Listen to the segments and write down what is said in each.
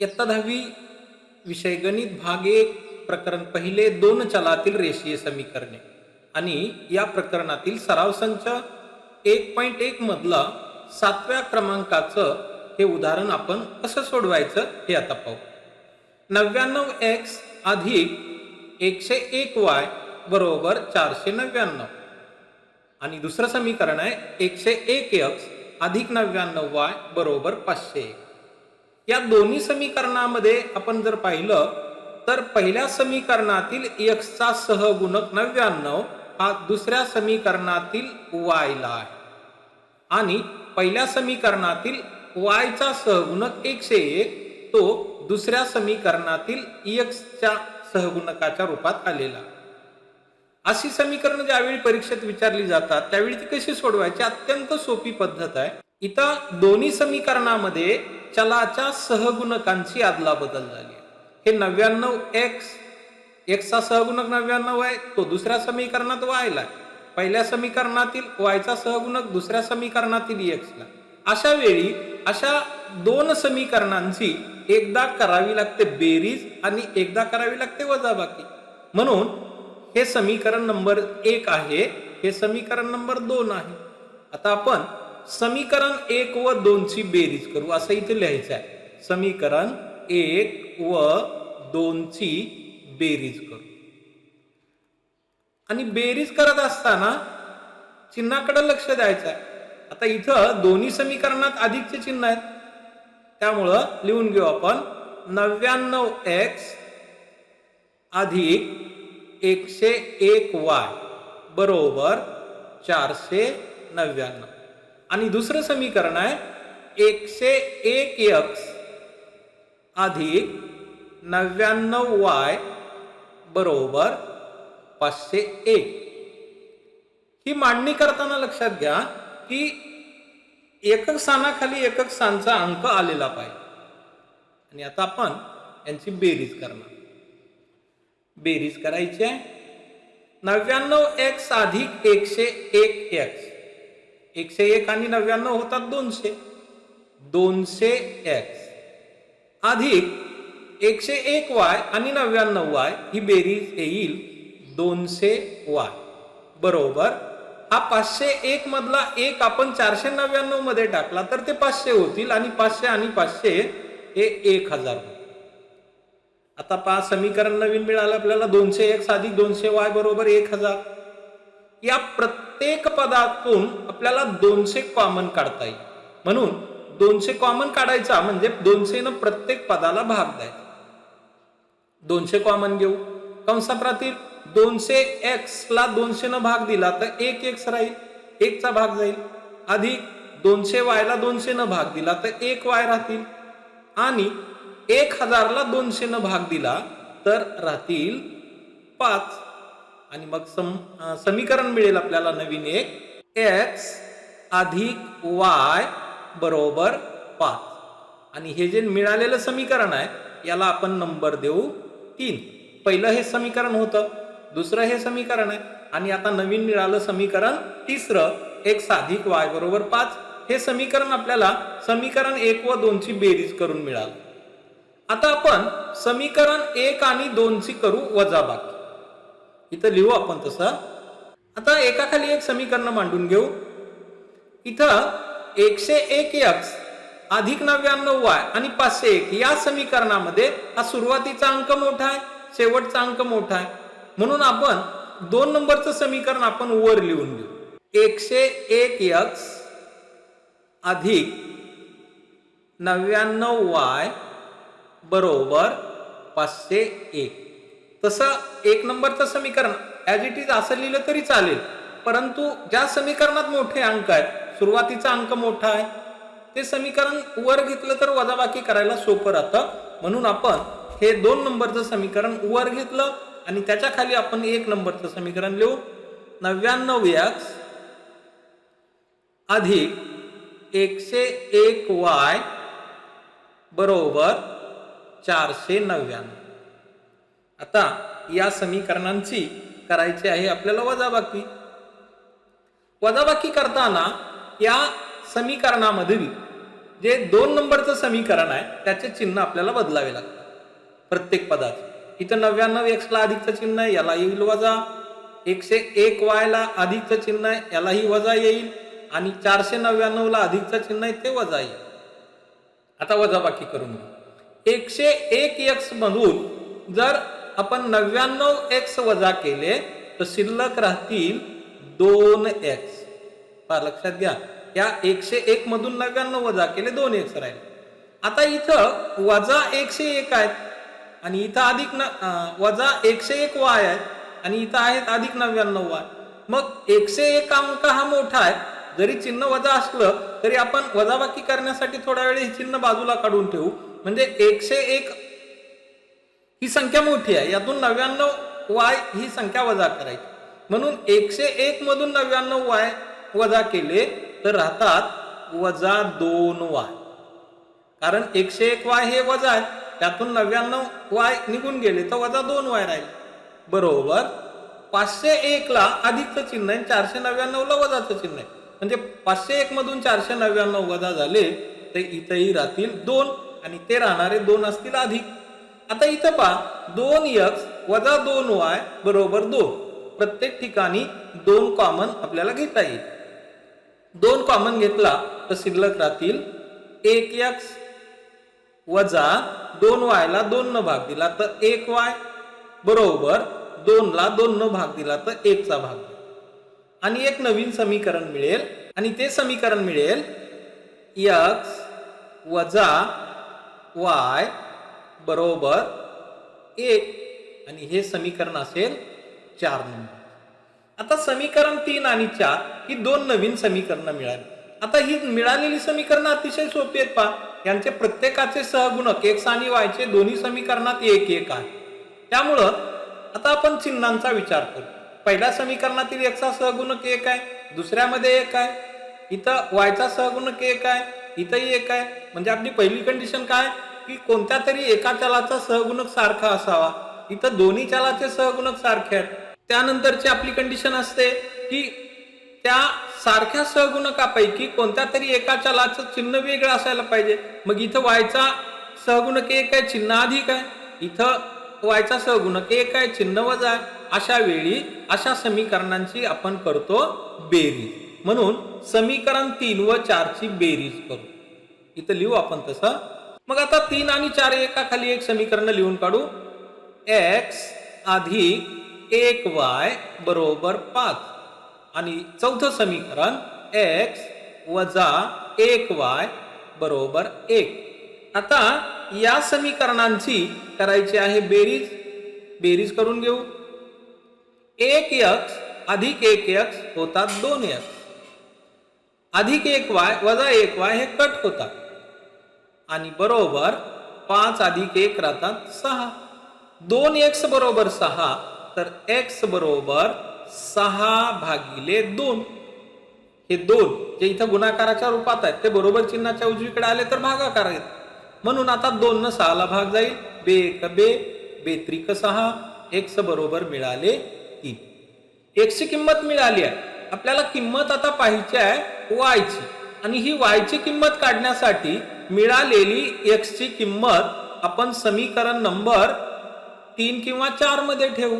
इयत्ता दहावी विषय गणित भाग एक प्रकरण पहिले दोन चलातील रेषीय समीकरणे. आणि या प्रकरणातील सराव संच एक पॉईंट एक मधला सातव्या क्रमांकाचं हे उदाहरण आपण कसं सोडवायचं हे आता पाहू. नव्याण्णव एक्स अधिक एकशे एक वाय बरोबर चारशे नव्याण्णव. आणि दुसरं समीकरण आहे एकशे एक एक्स अधिक नव्याण्णव वाय बरोबर पाचशे एक. या दोन्ही समीकरणामध्ये आपण जर पाहिलं तर पहिल्या समीकरणातील एक्सचा सहगुणक नव्याण्णव हा दुसऱ्या समीकरणातील वायला आहे. आणि पहिल्या समीकरणातील वायचा सहगुणक एकशे एक तो दुसऱ्या समीकरणातील एक्सच्या सहगुणकाच्या रूपात आलेला. अशी समीकरणं ज्यावेळी परीक्षेत विचारली जातात त्यावेळी ती कशी सोडवायची? अत्यंत सोपी पद्धत आहे. इथं दोन्ही समीकरणामध्ये चलाच्या सहगुणकांची आदला बदल झाली हे नव्याण्णव एक्स एक्सचा सहगुणक नव्याण्णव आहे तो दुसऱ्या समीकरणात वायला आहे. पहिल्या समीकरणातील वायचा सहगुणक दुसऱ्या समीकरणातील एक्सला अशा वेळी अशा दोन समीकरणांची एकदा करावी लागते बेरीज आणि एकदा करावी लागते वजाबाकी. म्हणून हे समीकरण नंबर एक आहे हे समीकरण नंबर दोन आहे. आता आपण समीकरण एक व दोनची बेरीज करू. असं इथे लिहायचं आहे. समीकरण एक व दोनची बेरीज करू. आणि बेरीज करत असताना चिन्हाकडे लक्ष द्यायचं आहे. आता इथं दोन्ही समीकरणात अधिकचे चिन्ह आहेत. त्यामुळं लिहून घेऊ आपण. नव्याण्णव एक्स अधिक एकशे एक वाय बरोबर चारशे नव्याण्णव. आणि दुसरं समीकरण आहे एकशे एक यक्स अधिक नव्याण्णव वाय बरोबर पाचशे एक. ही मांडणी करताना लक्षात घ्या की एकक स्थानाखाली एकक स्थानचा अंक आलेला पाहिजे. आणि आता आपण यांची बेरीज करणार. बेरीज करायची आहे. नव्याण्णव एक्स अधिक एकशे एक एक्स एकशे एक आणि नव्याण्णव होतात दोनशे. दोनशे एक्स अधिक एकशे एक वाय आणि नव्याण्णव वाय ही बेरीज येईल दोनशे वाय बरोबर? हा पाचशे एक मधला एक आपण चारशे नव्याण्णवमध्ये टाकला तर ते पाचशे होतील आणि पाचशे आणि पाचशे हे एक हजार आता पहा समीकरण नवीन मिळालं आपल्याला दोनशे एक अधिक दोनशे वाय बरोबर एक हजार. या प्रत्येक पदातून आपल्याला दोनशे कॉमन काढता येईल. म्हणून दोनशे कॉमन काढायचा म्हणजे दोनशे न प्रत्येक पदाला भाग द्यायचा. दोनशे कॉमन घेऊ. कंसात राहतील दोनशे एक्स ला दोनशे न भाग दिला तर एक एक्स राहील एकचा भाग जाईल. अधिक दोनशे वायला दोनशे न भाग दिला तर एक वाय राहतील. आणि एक हजारला दोनशे न भाग दिला तर राहतील पाच. आणि मग सम समीकरण मिळेल आपल्याला नवीन एक. एक्स अधिक वाय बरोबर पाच. आणि हे जे मिळालेलं समीकरण आहे याला आपण नंबर देऊ तीन. पहिलं हे समीकरण होतं दुसरं हे समीकरण आहे आणि आता नवीन मिळालं समीकरण तिसरं. एक्स अधिक वाय बरोबर पाच. हे समीकरण आपल्याला समीकरण एक व दोनची बेरीज करून मिळालं. आता आपण समीकरण एक आणि दोनची करू वजाबाकी. इथं लिहू आपण तसं. आता एकाखाली एक समीकरण मांडून घेऊ. इथं एकशे एक एक्स अधिक नव्याण्णव वाय आणि पाचशे एक या समीकरणामध्ये हा सुरुवातीचा अंक मोठा आहे शेवटचा अंक मोठा आहे. म्हणून आपण दोन नंबरचं समीकरण आपण वर लिहून घेऊ. एकशे एक एक्स अधिक नव्याण्णव वाय बरोबर पाचशे एक. तसं एक नंबरचं समीकरण. ॲज इट इज असं लिहिलं तरी चालेल. परंतु ज्या समीकरणात मोठे अंक आहेत सुरुवातीचा अंक मोठा आहे ते समीकरण वर घेतलं तर वजाबाकी करायला सोपं राहतं. म्हणून आपण हे दोन नंबरचं समीकरण वर घेतलं आणि त्याच्याखाली आपण एक नंबरचं समीकरण लिहू. नव्याण्णव एक्स अधिक एकशे एक वाय बरोबर चारशे नव्याण्णव. आता या समीकरणांची करायची आहे आपल्याला वजाबाकी. वजाबाकी करताना या समीकरणामधील जे दोन नंबरचं समीकरण आहे त्याचे चिन्ह आपल्याला बदलावे लागतात. प्रत्येक पदात इथं नव्याण्णव एक्सला अधिकचं चिन्ह आहे याला येईल वजा. एकशे एक वायला अधिकचं चिन्ह आहे यालाही वजा येईल. आणि चारशे नव्याण्णवला अधिकचं चिन्ह आहे ते वजा येईल. आता वजाबाकी करून एकशे एक एक्स मधून जर आपण नव्याण्णव एक्स वजा केले तर शिल्लक राहतील दोन एक्स फार लक्षात घ्या. या एकशे एक मधून नव्याण्णव वजा केले दोन एक्स राहिले. आता इथं वजा एकशे एक आहेत आणि इथं अधिक न वजा एकशे एक वाय आहेत आणि इथं आहेत अधिक नव्याण्णव वाय. मग एकशे एक अंक हा मोठा आहे. जरी चिन्ह वजा असलं तरी आपण वजाबाकी करण्यासाठी थोड्या वेळ हे चिन्ह बाजूला काढून ठेवू. म्हणजे एकशे एक ही संख्या मोठी आहे. यातून नव्याण्णव वाय ही संख्या वजा करायची. म्हणून एकशे एक मधून नव्याण्णव वाय वजा केले तर राहतात वजा दोन वाय. कारण एकशे एक वाय हे वजा आहे. त्यातून नव्याण्णव वाय निघून गेले तर वजा दोन वाय राहिले. बरोबर? पाचशे एकला अधिकचं चिन्ह आहे चारशे नव्याण्णवला वजाचं चिन्ह आहे. म्हणजे पाचशे एक मधून चारशे नव्याण्णव वजा झाले तर इथंही राहतील दोन आणि ते राहणारे दोन असतील अधिक आता इथं पहा दोन यक्स वजा दोन वाय बरोबर दोन. प्रत्येक ठिकाणी दोन कॉमन आपल्याला घेता येईल. दोन कॉमन घेतला तर शिल्लक राहतील एक यक्स वजा दोन वायला दोन न भाग दिला तर एक वाय बरोबर दोनला दोन न भाग दिला तर एकचा भाग आणि एक नवीन समीकरण मिळेल आणि ते समीकरण मिळेल यक्स वजा वाय बरोबर एक आणि हे समीकरण असेल चार नंबर. आता समीकरण तीन आणि चार ही दोन नवीन समीकरणं मिळाली. आता ही मिळालेली समीकरणं अतिशय सोपी आहेत पहा. यांचे प्रत्येकाचे सहगुणक एक्स आणि वायचे दोन्ही समीकरणात एक एक आहे. त्यामुळं आता आपण चिन्हांचा विचार करू. पहिल्या समीकरणातील एक्सचा सहगुणक एक आहे दुसऱ्यामध्ये एक आहे इथं वायचा सहगुणक एक आहे इथंही एक आहे. म्हणजे आपली पहिली कंडिशन काय? की कोणत्या तरी एका चलाचा सहगुणक सारखा असावा. इथं दोन्ही चलाचे सहगुणक सारखे आहेत. त्यानंतरची आपली कंडिशन असते की त्या सारख्या सहगुणकापैकी कोणत्या तरी एका चलाचं चिन्ह वेगळं असायला पाहिजे. मग इथं वायचा सहगुणक एक आहे चिन्ह अधिक आहे. इथं वायचा सहगुणक एक आहे चिन्ह वजा आहे. अशा वेळी अशा समीकरणांची आपण करतो बेरीज. म्हणून समीकरण तीन व चारची बेरीज करू. इथं लिहू आपण तसं. मग आता तीन आणि चार एका खाली एक समीकरण लिहून काढू. एक्स अधिक एक वाय बरोबर पाच. आणि चौथं समीकरण एक्स वजा एक वाय बरोबर एक. आता या समीकरणांची करायची आहे बेरीज. बेरीज करून घेऊ. एक यक्स अधिक एक यक्स होतात दोन यक्स अधिक एक वाय वजा एक वाय हे कट होतात. आणि बरोबर पाच अधिक एक राहतात सहा. दोन एक्स बरोबर सहा तर एक्स बरोबर सहा भागिले दोन. हे दोन जे इथं गुणाकाराच्या रूपात आहेत ते बरोबर चिन्हाच्या उजवीकडे आले तर भागाकार आहेत. म्हणून आता दोन न सहाला भाग जाईल. बे एक बे बेत्रिक सहा एक्स बरोबर मिळाले तीन. एक्सची किंमत मिळाली आहे. आपल्याला किंमत आता पाहिजे आहे वायची आणि ही वायची किंमत काढण्यासाठी मिळालेली एक्सची किंमत आपण समीकरण नंबर तीन किंवा चारमध्ये ठेवू.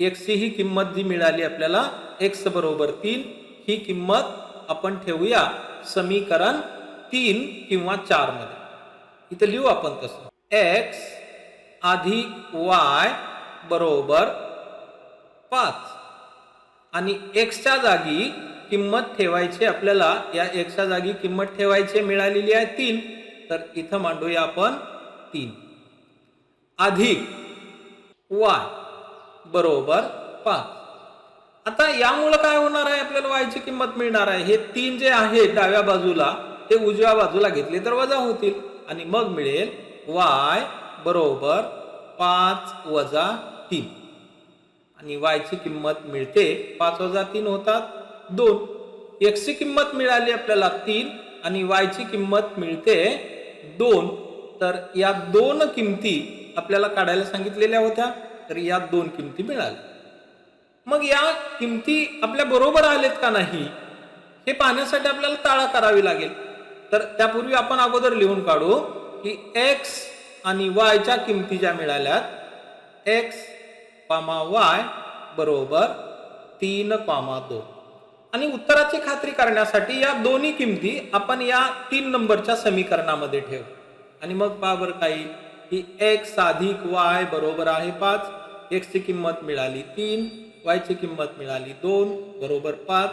एक्सची ही किंमत जी मिळाली आपल्याला एक्स बरोबर तीन ही किंमत आपण ठेवूया समीकरण तीन किंवा चारमध्ये. इथं लिहू आपण तसं. एक्स अधिक वाय बरोबर पाच. आणि एक्सच्या जागी किंमत ठेवायची आपल्याला या एक्सच्या जागी किंमत ठेवायची मिळालेली आहे तीन. तर इथं मांडूया आपण तीन. अधिक वाय बरोबर पाच. आता यामुळं काय होणार आहे? आपल्याला वायची किंमत मिळणार आहे. हे तीन जे आहे डाव्या बाजूला ते उजव्या बाजूला घेतले तर वजा होतील. आणि मग मिळेल वाय बरोबर पाच वजा तीन. आणि वायची किंमत मिळते पाच वजा तीन होतात. दोन. एक्सची किंमत मिळाली आपल्याला तीन आणि वायची किंमत मिळते दोन. तर या दोन किमती आपल्याला काढायला सांगितलेल्या होत्या तर या दोन किमती मिळाल्या. मग या किमती आपल्या बरोबर आलेत का नाही हे पाहण्यासाठी आपल्याला ताळा करावी लागेल. तर त्यापूर्वी आपण अगोदर लिहून काढू की एक्स आणि वायच्या किमती ज्या मिळाल्यात एक्स पामा वाय बरोबर तीन पामा दोन. आणि उत्तराची खात्री करण्यासाठी या दोन्ही किमती आपण या तीन नंबरच्या समीकरणामध्ये ठेव. आणि मग पहा बरं काही की एक्स अधिक वाय बरोबर आहे पाच एक्सची किंमत मिळाली तीन वायची किंमत मिळाली दोन बरोबर पाच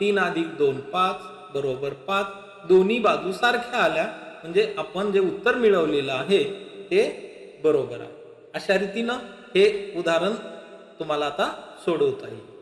तीन अधिक दोन पाच बरोबर पाच दोन्ही बाजू सारख्या आल्या. म्हणजे आपण जे उत्तर मिळवलेलं आहे ते बरोबर आहे. अशा रीतीनं हे उदाहरण तुम्हाला आता सोडवता येईल.